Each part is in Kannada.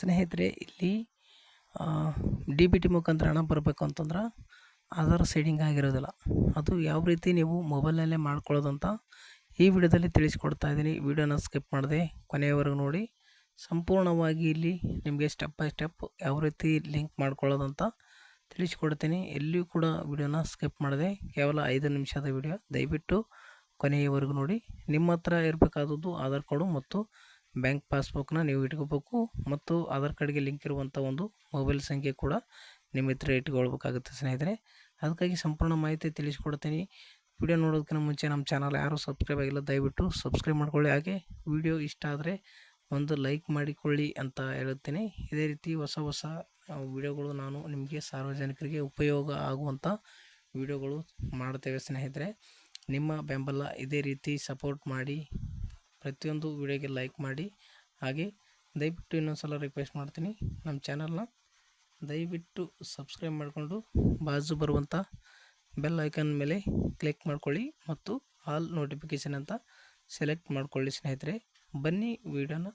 ಸ್ನೇಹಿತರೆ, ಇಲ್ಲಿ ಡಿ ಬಿ ಟಿ ಮುಖಾಂತರ ಹಣ ಬರಬೇಕು ಅಂತಂದ್ರೆ ಆಧಾರ್ ಸೈಡಿಂಗ್ ಆಗಿರೋದಿಲ್ಲ. ಅದು ಯಾವ ರೀತಿ ನೀವು ಮೊಬೈಲ್ನಲ್ಲೇ ಮಾಡ್ಕೊಳ್ಳೋದಂತ ಈ ವಿಡಿಯೋದಲ್ಲಿ ತಿಳಿಸ್ಕೊಡ್ತಾ ಇದ್ದೀನಿ. ವಿಡಿಯೋನ ಸ್ಕಿಪ್ ಮಾಡದೆ ಕೊನೆಯವರೆಗೂ ನೋಡಿ. ಸಂಪೂರ್ಣವಾಗಿ ಇಲ್ಲಿ ನಿಮಗೆ ಸ್ಟೆಪ್ ಬೈ ಸ್ಟೆಪ್ ಯಾವ ರೀತಿ ಲಿಂಕ್ ಮಾಡ್ಕೊಳ್ಳೋದಂತ ತಿಳಿಸ್ಕೊಡ್ತೀನಿ. ಎಲ್ಲಿಯೂ ಕೂಡ ವಿಡಿಯೋನ ಸ್ಕಿಪ್ ಮಾಡಿದೆ. ಕೇವಲ ಐದು ನಿಮಿಷದ ವಿಡಿಯೋ. ದಯವಿಟ್ಟು ಕೊನೆಯವರೆಗೂ ನೋಡಿ. ನಿಮ್ಮ ಹತ್ರ ಇರಬೇಕಾದದ್ದು ಆಧಾರ್ ಕಾರ್ಡು ಮತ್ತು ಬ್ಯಾಂಕ್ ಪಾಸ್ಬುಕ್ನ ನೀವು ಇಟ್ಕೋಬೇಕು ಮತ್ತು ಆಧಾರ್ ಕಾರ್ಡ್ಗೆ ಲಿಂಕ್ ಇರುವಂಥ ಒಂದು ಮೊಬೈಲ್ ಸಂಖ್ಯೆ ಕೂಡ ನಿಮ್ಮ ಹತ್ರ ಇಟ್ಕೊಳ್ಬೇಕಾಗುತ್ತೆ ಸ್ನೇಹಿತರೆ. ಅದಕ್ಕಾಗಿ ಸಂಪೂರ್ಣ ಮಾಹಿತಿ ತಿಳಿಸ್ಕೊಡ್ತೀನಿ. ವಿಡಿಯೋ ನೋಡೋದಕ್ಕಿಂತ ಮುಂಚೆ ನಮ್ಮ ಚಾನಲ್ ಯಾರೂ ಸಬ್ಸ್ಕ್ರೈಬ್ ಆಗಿಲ್ಲ, ದಯವಿಟ್ಟು ಸಬ್ಸ್ಕ್ರೈಬ್ ಮಾಡ್ಕೊಳ್ಳಿ. ಹಾಗೆ ವಿಡಿಯೋ ಇಷ್ಟ ಆದರೆ ಒಂದು ಲೈಕ್ ಮಾಡಿಕೊಳ್ಳಿ ಅಂತ ಹೇಳುತ್ತೇನೆ. ಇದೇ ರೀತಿ ಹೊಸ ಹೊಸ ವಿಡಿಯೋಗಳು ನಾನು ನಿಮಗೆ ಸಾರ್ವಜನಿಕರಿಗೆ ಉಪಯೋಗ ಆಗುವಂಥ ವಿಡಿಯೋಗಳು ಮಾಡ್ತೇವೆ ಸ್ನೇಹಿತರೆ. ನಿಮ್ಮ ಬೆಂಬಲ ಇದೇ ರೀತಿ ಸಪೋರ್ಟ್ ಮಾಡಿ ಪ್ರತಿಯೊಂದು ವಿಡಿಯೋಗೆ ಲೈಕ್ ಮಾಡಿ. ಹಾಗೆ ದಯವಿಟ್ಟು ಇನ್ನೊಂದು ಸಲ ರಿಕ್ವೆಸ್ಟ್ ಮಾಡ್ತೀನಿ ನಮ್ಮ ಚಾನಲ್ನ ದಯವಿಟ್ಟು ಸಬ್ಸ್ಕ್ರೈಬ್ ಮಾಡಿಕೊಂಡು ಬಾಜು ಬರುವಂಥ ಬೆಲ್ ಐಕನ್ ಮೇಲೆ ಕ್ಲಿಕ್ ಮಾಡ್ಕೊಳ್ಳಿ ಮತ್ತು ಆಲ್ ನೋಟಿಫಿಕೇಷನ್ ಅಂತ ಸೆಲೆಕ್ಟ್ ಮಾಡ್ಕೊಳ್ಳಿ ಸ್ನೇಹಿತರೆ. ಬನ್ನಿ ವಿಡಿಯೋನ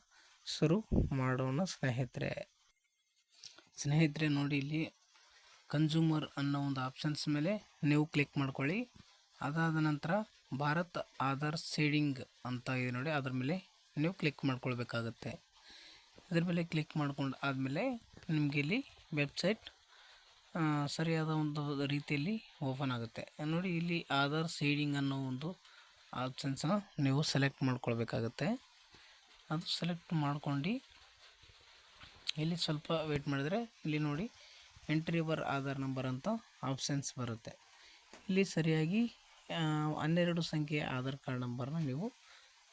ಶುರು ಮಾಡೋಣ ಸ್ನೇಹಿತರೆ. ಸ್ನೇಹಿತರೆ ನೋಡಿ ಇಲ್ಲಿ ಕನ್ಸ್ಯೂಮರ್ ಅನ್ನೋ ಒಂದು ಆಪ್ಷನ್ಸ್ ಮೇಲೆ ನೀವು ಕ್ಲಿಕ್ ಮಾಡ್ಕೊಳ್ಳಿ. ಅದಾದ ನಂತರ ಭಾರತ್ ಆಧಾರ್ ಸೇಡಿಂಗ್ ಅಂತ ಇದೆ ನೋಡಿ. ಅದ್ರ ಮೇಲೆ ನೀವು ಕ್ಲಿಕ್ ಮಾಡ್ಕೊಳ್ಬೇಕಾಗತ್ತೆ. ಅದ್ರ ಮೇಲೆ ಕ್ಲಿಕ್ ಮಾಡ್ಕೊಂಡು ಆದಮೇಲೆ ನಿಮಗೆ ಇಲ್ಲಿ ವೆಬ್ಸೈಟ್ ಸರಿಯಾದ ಒಂದು ರೀತಿಯಲ್ಲಿ ಓಪನ್ ಆಗುತ್ತೆ. ನೋಡಿ, ಇಲ್ಲಿ ಆಧಾರ್ ಸೇಡಿಂಗ್ ಅನ್ನೋ ಒಂದು ಆಪ್ಷನ್ಸನ್ನ ನೀವು ಸೆಲೆಕ್ಟ್ ಮಾಡ್ಕೊಳ್ಬೇಕಾಗತ್ತೆ. ಅದು ಸೆಲೆಕ್ಟ್ ಮಾಡ್ಕೊಂಡು ಇಲ್ಲಿ ಸ್ವಲ್ಪ ವೆಯ್ಟ್ ಮಾಡಿದರೆ ಇಲ್ಲಿ ನೋಡಿ ಎಂಟ್ರಿ ಬರ್ ಆಧಾರ್ ನಂಬರ್ ಅಂತ ಆಪ್ಷನ್ಸ್ ಬರುತ್ತೆ. ಇಲ್ಲಿ ಸರಿಯಾಗಿ ಹನ್ನೆರಡು ಸಂಖ್ಯೆಯ ಆಧಾರ್ ಕಾರ್ಡ್ ನಂಬರ್ನ ನೀವು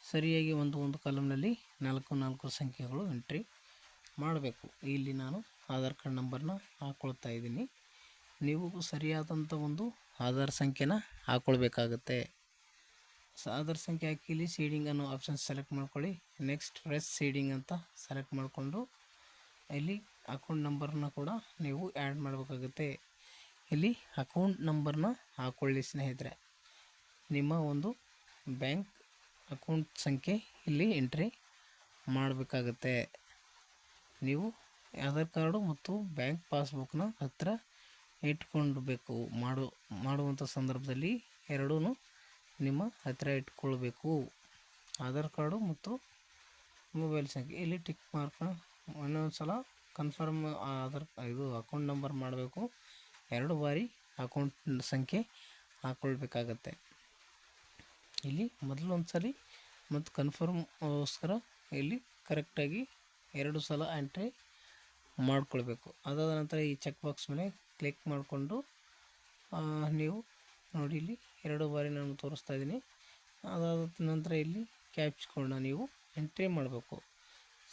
ಸರಿಯಾಗಿ ಒಂದು ಒಂದು ಕಾಲಮ್ನಲ್ಲಿ ನಾಲ್ಕು ನಾಲ್ಕು ಸಂಖ್ಯೆಗಳು ಎಂಟ್ರಿ ಮಾಡಬೇಕು. ಇಲ್ಲಿ ನಾನು ಆಧಾರ್ ಕಾರ್ಡ್ ನಂಬರ್ನ ಹಾಕ್ಕೊಳ್ತಾ ಇದ್ದೀನಿ. ನೀವು ಸರಿಯಾದಂಥ ಒಂದು ಆಧಾರ್ ಸಂಖ್ಯೆನ ಹಾಕ್ಕೊಳ್ಬೇಕಾಗತ್ತೆ ಆಧಾರ್ ಸಂಖ್ಯೆ ಹಾಕಿ ಇಲ್ಲಿ ಸೀಡಿಂಗ್ ಅನ್ನೋ ಆಪ್ಷನ್ ಸೆಲೆಕ್ಟ್ ಮಾಡ್ಕೊಳ್ಳಿ. ನೆಕ್ಸ್ಟ್ ರೆಸ್ ಸೀಡಿಂಗ್ ಅಂತ ಸೆಲೆಕ್ಟ್ ಮಾಡಿಕೊಂಡು ಇಲ್ಲಿ ಅಕೌಂಟ್ ನಂಬರ್ನ ಕೂಡ ನೀವು ಆ್ಯಡ್ ಮಾಡಬೇಕಾಗುತ್ತೆ. ಇಲ್ಲಿ ಅಕೌಂಟ್ ನಂಬರ್ನ ಹಾಕ್ಕೊಳ್ಳಿ ಸ್ನೇಹಿತರೆ. ನಿಮ್ಮ ಒಂದು ಬ್ಯಾಂಕ್ ಅಕೌಂಟ್ ಸಂಖ್ಯೆ ಇಲ್ಲಿ ಎಂಟ್ರಿ ಮಾಡಬೇಕಾಗತ್ತೆ. ನೀವು ಆಧಾರ್ ಕಾರ್ಡು ಮತ್ತು ಬ್ಯಾಂಕ್ ಪಾಸ್ಬುಕ್ನ ಹತ್ತಿರ ಇಟ್ಕೊಳ್ಬೇಕು. ಮಾಡು, ಮಾಡುವಂಥ ಸಂದರ್ಭದಲ್ಲಿ ಎರಡೂ ನಿಮ್ಮ ಹತ್ತಿರ ಇಟ್ಕೊಳ್ಬೇಕು. ಆಧಾರ್ ಕಾರ್ಡು ಮತ್ತು ಮೊಬೈಲ್ ಸಂಖ್ಯೆ. ಇಲ್ಲಿ ಟಿಕ್ ಮಾರ್ಕ್ ಒಂದೊಂದು ಸಲ ಕನ್ಫರ್ಮ್, ಆಧಾರ್, ಇದು ಅಕೌಂಟ್ ನಂಬರ್ ಮಾಡಬೇಕು. ಎರಡು ಬಾರಿ ಅಕೌಂಟ್ ಸಂಖ್ಯೆ ಹಾಕ್ಕೊಳ್ಬೇಕಾಗತ್ತೆ ಇಲ್ಲಿ ಮೊದಲು ಒಂದು ಸರಿ ಮತ್ತು ಕನ್ಫರ್ಮ್ಗೋಸ್ಕರ ಇಲ್ಲಿ ಕರೆಕ್ಟಾಗಿ ಎರಡು ಸಲ ಎಂಟ್ರಿ ಮಾಡಿಕೊಳ್ಬೇಕು. ಅದಾದ ನಂತರ ಈ ಚೆಕ್ ಬಾಕ್ಸ್ ಮೇಲೆ ಕ್ಲಿಕ್ ಮಾಡಿಕೊಂಡು ನೀವು ನೋಡಿ ಇಲ್ಲಿ ಎರಡು ಬಾರಿ ನಾನು ತೋರಿಸ್ತಾ ಇದ್ದೀನಿ. ಅದಾದ ನಂತರ ಇಲ್ಲಿ ಕ್ಯಾಪ್ಸ್ ಕೋಡ್ನ ನೀವು ಎಂಟ್ರಿ ಮಾಡಬೇಕು.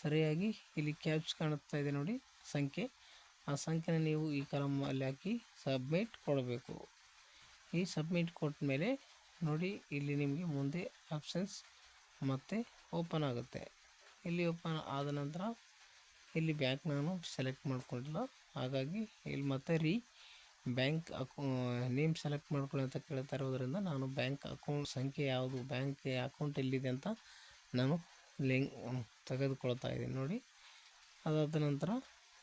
ಸರಿಯಾಗಿ ಇಲ್ಲಿ ಕ್ಯಾಪ್ಸ್ ಕಾಣಿಸ್ತಾ ಇದೆ ನೋಡಿ ಸಂಖ್ಯೆ. ಆ ಸಂಖ್ಯೆನ ನೀವು ಈ ಕಲಮಲ್ಲಿ ಹಾಕಿ ಸಬ್ಮಿಟ್ ಕೊಡಬೇಕು. ಈ ಸಬ್ಮಿಟ್ ಕೊಟ್ಟ ಮೇಲೆ ನೋಡಿ, ಇಲ್ಲಿ ನಿಮಗೆ ಮುಂದೆ ಆಪ್ಷನ್ಸ್ ಮತ್ತೆ ಓಪನ್ ಆಗುತ್ತೆ. ಇಲ್ಲಿ ಓಪನ್ ಆದ ನಂತರ ಇಲ್ಲಿ ಬ್ಯಾಂಕ್ ನಾನು ಸೆಲೆಕ್ಟ್ ಮಾಡ್ಕೊಂಡಿಲ್ಲ. ಹಾಗಾಗಿ ಇಲ್ಲಿ ಮತ್ತೆ ರೀ ಬ್ಯಾಂಕ್ ಅಕೌ ನೇಮ್ ಸೆಲೆಕ್ಟ್ ಮಾಡ್ಕೊಳ್ಳಿ ಅಂತ ಕೇಳ್ತಾ ಇರೋದ್ರಿಂದ ನಾನು ಬ್ಯಾಂಕ್ ಅಕೌಂಟ್ ಸಂಖ್ಯೆ ಯಾವುದು ಬ್ಯಾಂಕ್ ಅಕೌಂಟ್ ಎಲ್ಲಿದೆ ಅಂತ ನಾನು ಲಿಂಕ್ ತೆಗೆದುಕೊಳ್ತಾ ಇದ್ದೀನಿ. ನೋಡಿ, ಅದಾದ ನಂತರ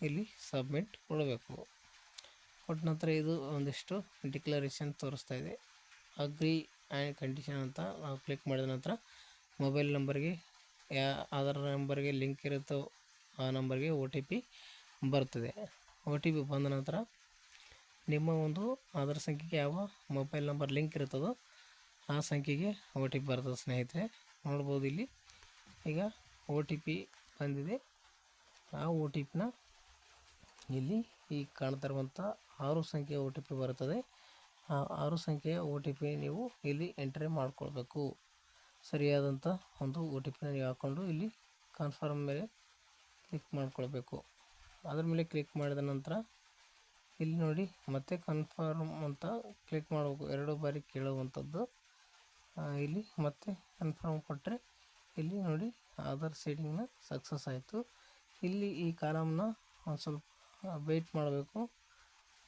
ಇಲ್ಲಿ ಸಬ್ಮಿಟ್ ಕೊಡಬೇಕು. ಕೊಟ್ಟ ನಂತರ ಇದು ಒಂದಿಷ್ಟು ಡಿಕ್ಲರೇಷನ್ ತೋರಿಸ್ತಾ ಇದೆ. ಅಗ್ರಿ ಆ್ಯಂಡ್ ಕಂಡೀಷನ್ ಅಂತ ನಾವು ಕ್ಲಿಕ್ ಮಾಡಿದ ನಂತರ ಮೊಬೈಲ್ ನಂಬರ್ಗೆ, ಯಾ, ಆಧಾರ್ ನಂಬರ್ಗೆ ಲಿಂಕ್ ಇರುತ್ತೋ ಆ ನಂಬರ್ಗೆ ಒ ಟಿ ಪಿ ಬರ್ತದೆ. ಒ ಟಿ ಪಿ ಬಂದ ನಂತರ ನಿಮ್ಮ ಒಂದು ಆಧಾರ್ ಸಂಖ್ಯೆಗೆ ಯಾವ ಮೊಬೈಲ್ ನಂಬರ್ ಲಿಂಕ್ ಇರುತ್ತದೋ ಆ ಸಂಖ್ಯೆಗೆ ಒ ಟಿ ಪಿ ಬರ್ತದೆ ಸ್ನೇಹಿತರೆ. ನೋಡ್ಬೋದು ಇಲ್ಲಿ. ಈಗ ಒ ಟಿ ಪಿ ಬಂದಿದೆ. ಆ ಒ ಟಿ ಪಿನ ಇಲ್ಲಿ ಈ ಕಾಣ್ತಿರುವಂಥ ಆರು ಸಂಖ್ಯೆ ಒ ಟಿ ಪಿ ಬರುತ್ತದೆ ಆರು ಸಂಖ್ಯೆಯ ಒ ಟಿ ಪಿ ನೀವು ಇಲ್ಲಿ ಎಂಟ್ರಿ ಮಾಡಿಕೊಳ್ಬೇಕು. ಸರಿಯಾದಂಥ ಒಂದು ಒ ಟಿ ಪಿನ ನೀವು ಹಾಕ್ಕೊಂಡು ಇಲ್ಲಿ ಕನ್ಫರ್ಮ್ ಮೇಲೆ ಕ್ಲಿಕ್ ಮಾಡಿಕೊಳ್ಬೇಕು. ಅದ್ರ ಮೇಲೆ ಕ್ಲಿಕ್ ಮಾಡಿದ ನಂತರ ಇಲ್ಲಿ ನೋಡಿ ಮತ್ತೆ ಕನ್ಫರ್ಮ್ ಅಂತ ಕ್ಲಿಕ್ ಮಾಡಬೇಕು. ಎರಡು ಬಾರಿ ಕೇಳುವಂಥದ್ದು ಇಲ್ಲಿ ಮತ್ತೆ ಕನ್ಫರ್ಮ್ ಕೊಟ್ಟರೆ ಇಲ್ಲಿ ನೋಡಿ ಆಧಾರ್ ಸೀಡಿಂಗ್ನ ಸಕ್ಸಸ್ ಆಯಿತು. ಇಲ್ಲಿ ಈ ಕಾಲಮ್ನ ಒಂದು ಸ್ವಲ್ಪ ವೆಯ್ಟ್ ಮಾಡಬೇಕು.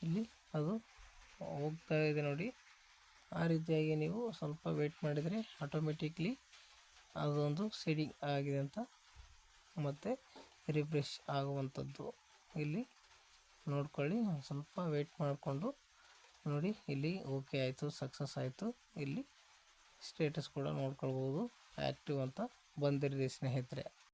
ಇಲ್ಲಿ ಅದು ಹೋಗ್ತಾ ಇದೆ ನೋಡಿ. ಆ ರೀತಿಯಾಗಿ ನೀವು ಸ್ವಲ್ಪ ವೆಯ್ಟ್ ಮಾಡಿದರೆ ಆಟೋಮೆಟಿಕ್ಲಿ ಅದೊಂದು ಸೆಡಿಂಗ್ ಆಗಿದೆ ಅಂತ ಮತ್ತು ರಿಫ್ರೆಶ್ ಆಗುವಂಥದ್ದು. ಇಲ್ಲಿ ನೋಡ್ಕೊಳ್ಳಿ, ಸ್ವಲ್ಪ ವೆಯ್ಟ್ ಮಾಡಿಕೊಂಡು ನೋಡಿ, ಇಲ್ಲಿ ಓಕೆ ಆಯಿತು ಸಕ್ಸಸ್ ಆಯಿತು. ಇಲ್ಲಿ ಸ್ಟೇಟಸ್ ಕೂಡ ನೋಡ್ಕೊಳ್ಬೋದು ಆ್ಯಕ್ಟಿವ್ ಅಂತ ಬಂದಿರಲಿ ಸ್ನೇಹಿತರೆ.